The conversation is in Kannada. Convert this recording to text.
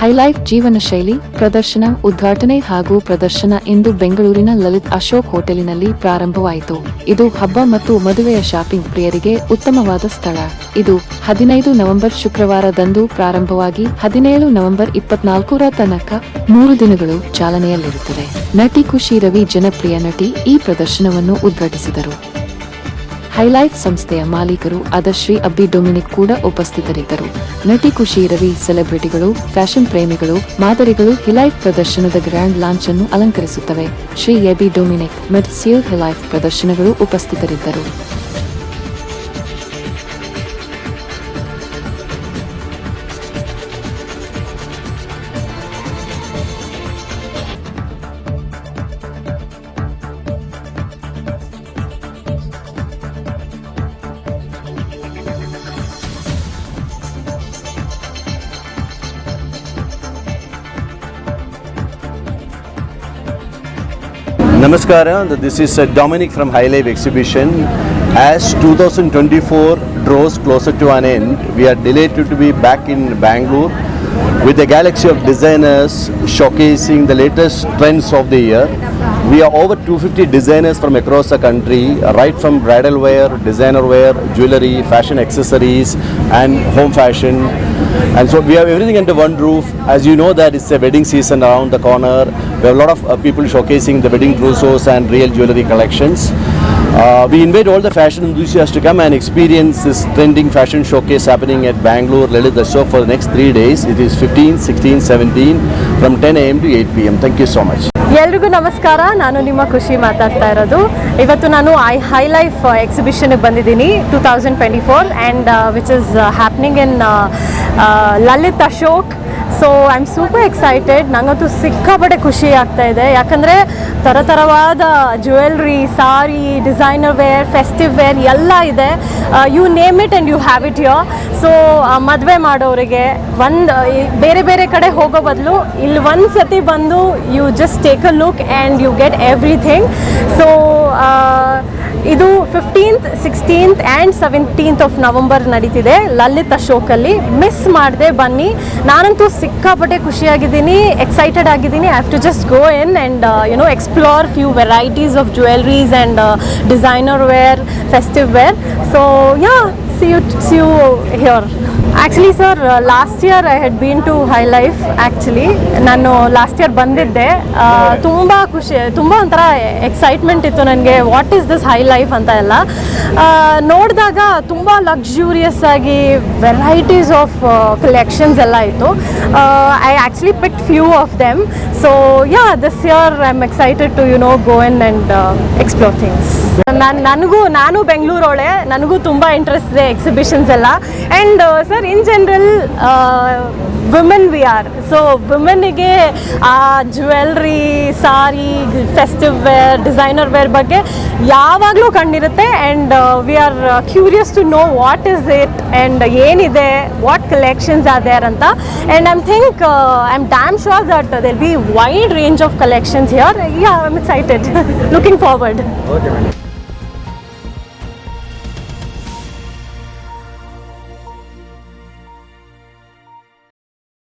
ಹೈಲೈಫ್ ಜೀವನ ಶೈಲಿ, ಪ್ರದರ್ಶನ, ಉದ್ಘಾಟನೆ ಹಾಗೂ ಪ್ರದರ್ಶನ ಇಂದು ಬೆಂಗಳೂರಿನ ಲಲಿತ್ ಅಶೋಕ್ ಹೋಟೆಲಿನಲ್ಲಿ ಪ್ರಾರಂಭವಾಯಿತು. ಇದು ಹಬ್ಬ ಮತ್ತು ಮದುವೆಯ ಶಾಪಿಂಗ್ ಪ್ರಿಯರಿಗೆ ಉತ್ತಮವಾದ ಸ್ಥಳ. ಇದು ಹದಿನೈದು ನವೆಂಬರ್ ಶುಕ್ರವಾರದಂದು ಪ್ರಾರಂಭವಾಗಿ ಹದಿನೇಳು ನವೆಂಬರ್ ಇಪ್ಪತ್ನಾಲ್ಕರ ತನಕ ಮೂರು ದಿನಗಳು ಚಾಲನೆಯಲ್ಲಿರುತ್ತದೆ. ನಟಿ ಖುಷಿ ರವಿ ಜನಪ್ರಿಯ ನಟಿ ಈ ಪ್ರದರ್ಶನವನ್ನು ಉದ್ಘಾಟಿಸಿದರು. ಹೈಲೈಫ್ ಸಂಸ್ಥೆಯ ಮಾಲೀಕರು ಅದಶ್ರೀ ಅಬ್ಬಿ ಡೊಮಿನಿಕ್ ಕೂಡ ಉಪಸ್ಥಿತರಿದ್ದರು. ನಟಿ ಖುಷಿ ರವಿ, ಸೆಲೆಬ್ರಿಟಿಗಳು, ಫ್ಯಾಷನ್ ಪ್ರೇಮಿಗಳು, ಮಾದರಿಗಳು ಹಿಲೈಫ್ ಪ್ರದರ್ಶನದ ಗ್ರ್ಯಾಂಡ್ ಲಾಂಚ್ ಅನ್ನು ಅಲಂಕರಿಸುತ್ತವೆ. ಶ್ರೀ ಎಬಿ ಡೊಮಿನಿಕ್ ಮೆಟ್ಸಿಯೋ ಹಿಲೈಫ್ ಪ್ರದರ್ಶನಗಳು ಉಪಸ್ಥಿತರಿದ್ದರು. Namaskara, this is uh, Dominic from High Life Exhibition. As 2024 draws closer to an end, we are delighted to be back in Bangalore with a galaxy of designers showcasing the latest trends of the year. We are over 250 designers from across the country, right from bridal wear, designer wear, jewelry, fashion accessories, and home fashion. And so we have everything under one roof. As you know that it's a wedding season around the corner. We have a lot of uh, people showcasing the wedding trousseaux and real jewelry collections. Uh, we invite all the fashion enthusiasts to come and experience this trending fashion showcase happening at Bangalore Lalit Ashok for the next three days. It is 15, 16, 17 from 10 a.m. to 8 p.m. Thank you so much. ಎಲ್ರಿಗೂ ನಮಸ್ಕಾರ ನಾನು ನಿಮ್ಮ ಖುಷಿ ಮಾತಾಡ್ತಾ ಇರೋದು ಇವತ್ತು ನಾನು ಐ ಹೈ ಲೈಫ್ ಎಕ್ಸಿಬಿಷನ್ಗೆ ಬಂದಿದ್ದೀನಿ two thousand twenty four and which is happening in Lalit Ashok so I am super excited ನನಗಂತೂ ಸಿಕ್ಕಾಪಟ್ಟೆ ಖುಷಿ ಆಗ್ತಾ ಇದೆ. ಯಾಕಂದರೆ ಥರ ಥರವಾದ jewellery sari designer wear festive wear ಎಲ್ಲ ಇದೆ. You name it and you have it yo so ಮದುವೆ ಮಾಡೋರಿಗೆ ಒಂದು ಬೇರೆ ಬೇರೆ ಕಡೆ ಹೋಗೋ ಬದಲು ಇಲ್ಲಿ ಒಂದು ಸತಿ ಬಂದು you just take a look and you get everything so ಇದು fifteenth sixteenth and seventeenth of November ನಡೀತಿದೆ. ಲಲಿತ್ ಅಶೋಕಲ್ಲಿ ಮಿಸ್ ಮಾಡಿದೆ ಬನ್ನಿ. ನಾನಂತೂ ಸಿಕ್ಕಾಪಟ್ಟೆ ಖುಷಿಯಾಗಿದ್ದೀನಿ ಎಕ್ಸೈಟೆಡ್ ಆಗಿದ್ದೀನಿ. I have to just go in and you know explore few varieties of jewelleries and designer wear festive wear so yeah see you see you here actually sir last year I had been to high life actually ನಾನು ಲಾಸ್ಟ್ ಇಯರ್ ಬಂದಿದ್ದೆ. ತುಂಬ ಖುಷಿ, ತುಂಬ ಒಂಥರ ಎಕ್ಸೈಟ್ಮೆಂಟ್ ಇತ್ತು ನನಗೆ. What is this Hi Life ಅಂತ ಎಲ್ಲ. ನೋಡಿದಾಗ ತುಂಬ ಲಕ್ಸುರಿಯಸ್ ಆಗಿ ವೆರೈಟೀಸ್ ಆಫ್ ಕಲೆಕ್ಷನ್ಸ್ ಎಲ್ಲ ಇತ್ತು. I actually pick few of them so yeah this year I am excited to you know go in and explore things ನಾನು, ನನಗೂ, ನಾನು ಬೆಂಗಳೂರೊಳೆ ನನಗೂ ತುಂಬ ಇಂಟ್ರೆಸ್ಟ್ ಇದೆ ಎಕ್ಸಿಬಿಷನ್ಸ್ ಎಲ್ಲ. And sir in general women we are so ವುಮೆನ್ನಿಗೆ ಆ jewellery sari festive wear designer wear ಬಗ್ಗೆ ಯಾವಾಗಲೂ ಕಂಡಿರುತ್ತೆ. And we are curious to know what is it and ಏನಿದೆ ವಾಟ್ ಕಲೆಕ್ಷನ್ಸ್ ಆರ್ ದೇರ್ ಅಂತ. And I'm think I am damn sure that they'll be wide range of collections here I am excited looking forward